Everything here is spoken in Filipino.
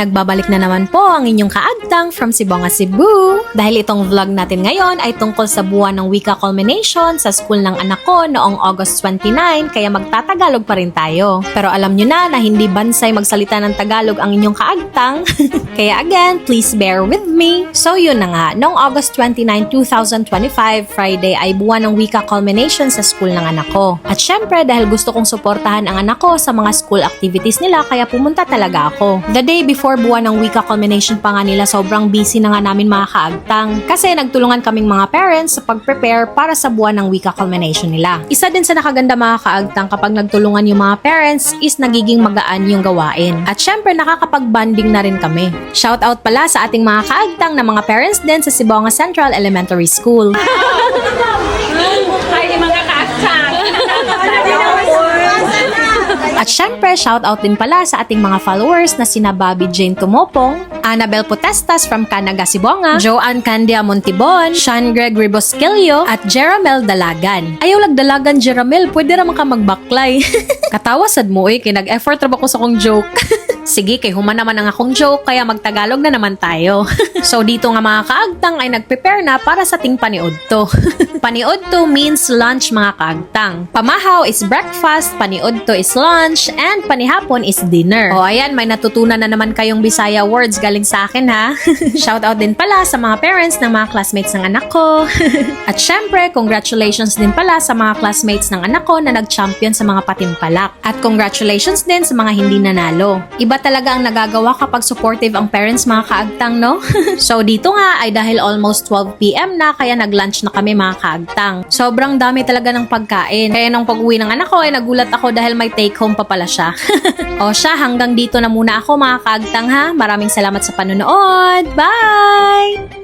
Nagbabalik na naman po ang inyong kaagtang from Sibonga, Cebu. Dahil itong vlog natin ngayon ay tungkol sa buwan ng wika culmination sa school ng anak ko noong August 29 kaya magtatagalog pa rin tayo. Pero alam nyo na na hindi bansay magsalita ng Tagalog ang inyong kaagtang. kaya again, please bear with me. So yun na nga, noong August 29, 2025, Friday ay buwan ng wika culmination sa school ng anak ko. At syempre dahil gusto kong suportahan ang anak ko sa mga school activities nila kaya pumunta talaga ako. The day before buwan ng wika culmination pa nga nila sobrang busy na nga namin mga kaagtang kasi nagtulungan kaming mga parents sa pag-prepare para sa buwan ng wika culmination nila. Isa din sa nakaganda mga kaagtang kapag nagtulungan yung mga parents is nagiging magaan yung gawain. At syempre nakakapag-bonding na rin kami. Shout out pala sa ating mga kaagtang na mga parents din sa Sibonga Central Elementary School. Ay, mga kaaksan. At syempre, shoutout din pala sa ating mga followers na sina Bobby Jane Tumopong, Annabel Potestas from Canaga, Sibonga, Joanne Candia Montibon, Sean Gregory Bosquillo, at Jeramel Dalagan. Ayaw lag Dalagan, Jeramel, pwede raman ka magbaklay. Katawa sad mo eh, kay nag-effort ra ko sa kong joke. Sige, kay human naman ang akong joke, kaya magtagalog na naman tayo. so dito nga mga kaagtang ay nag-prepare na para sa ting paniudto. paniudto means lunch mga kaagtang. Pamahaw is breakfast, paniudto is lunch, and panihapon is dinner. O ayan, may natutunan na naman kayong Bisaya words galing sa akin ha. Shout out din pala sa mga parents ng mga classmates ng anak ko. At syempre, congratulations din pala sa mga classmates ng anak ko na nag-champion sa mga patimpalak. At congratulations din sa mga hindi nanalo. Iba talaga ang nagagawa kapag supportive ang parents mga kaagtang, no? so dito nga ay dahil almost 12pm na kaya nag-lunch na kami mga kaagtang. Sobrang dami talaga ng pagkain. Kaya nung pag-uwi ng anak ko ay nagulat ako dahil may take home pa pala siya. o siya, hanggang dito na muna ako mga kaagtang ha. Maraming salamat sa panonood. Bye!